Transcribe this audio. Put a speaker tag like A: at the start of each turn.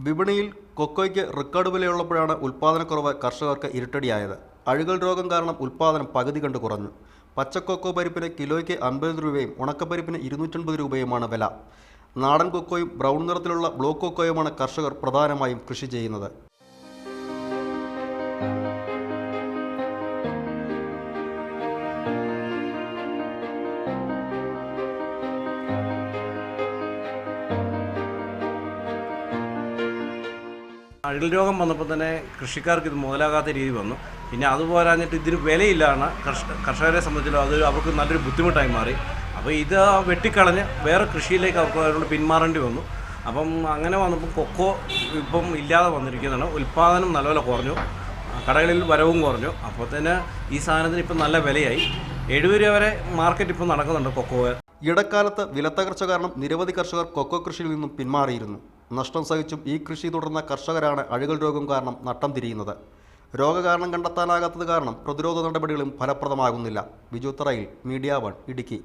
A: വിപണിയിൽ കൊക്കോയ്ക്ക് റെക്കോർഡ് വിലയുള്ളപ്പോഴാണ് ഉൽപ്പാദനക്കുറവ് കർഷകർക്ക് ഇരുട്ടടിയായത്. അഴുകൽ രോഗം കാരണം ഉൽപ്പാദനം പകുതി കണ്ട് കുറഞ്ഞു. പച്ചക്കൊക്കോ പരിപ്പിന് കിലോയ്ക്ക് അൻപത് രൂപയും ഉണക്കപ്പരിപ്പിന് ഇരുന്നൂറ്റൻപത് രൂപയുമാണ് വില. നാടൻ കൊക്കോയും ബ്രൗൺ നിറത്തിലുള്ള ബ്ലോക്ക് കൊക്കോയുമാണ് കർഷകർ പ്രധാനമായും കൃഷി ചെയ്യുന്നത്.
B: അഴിൽ രോഗം വന്നപ്പോൾ തന്നെ കൃഷിക്കാർക്ക് ഇത് മുതലാകാത്ത രീതി വന്നു. പിന്നെ അത് പോരാഞ്ഞിട്ട് ഇതിന് വിലയില്ലാണ് കർഷ കർഷകരെ സംബന്ധിച്ചോ അത് അവർക്ക് നല്ലൊരു ബുദ്ധിമുട്ടായി മാറി. അപ്പോൾ ഇത് വെട്ടിക്കളഞ്ഞ് വേറെ കൃഷിയിലേക്ക് അവർക്ക് അവരോട് പിന്മാറേണ്ടി വന്നു. അപ്പം അങ്ങനെ വന്നപ്പോൾ കൊക്കോ ഇപ്പം ഇല്ലാതെ വന്നിരിക്കുന്നതാണ്. ഉൽപ്പാദനം നല്ലപോലെ കുറഞ്ഞു. കടകളിൽ വരവും കുറഞ്ഞു. അപ്പോൾ തന്നെ ഈ സാധനത്തിന് ഇപ്പം നല്ല വിലയായി. എഴുപത് രൂപ വരെ മാർക്കറ്റ് ഇപ്പം നടക്കുന്നുണ്ട് കൊക്കോ
A: ഇടക്കാലത്ത് വിലത്തകർച്ച കാരണം നിരവധി കർഷകർ കൊക്കോ കൃഷിയിൽ നിന്നും പിന്മാറിയിരുന്നു. നഷ്ടം സഹിച്ചും ഈ കൃഷി തുടർന്ന കർഷകരാണ് അഴുകൽ രോഗം കാരണം നട്ടം തിരിയുന്നത്. രോഗകാരണം കണ്ടെത്താനാകാത്തത് കാരണം പ്രതിരോധ നടപടികളും ഫലപ്രദമാകുന്നില്ല. ബിജു തറയിൽ മീഡിയ വൺ ഇടുക്കി.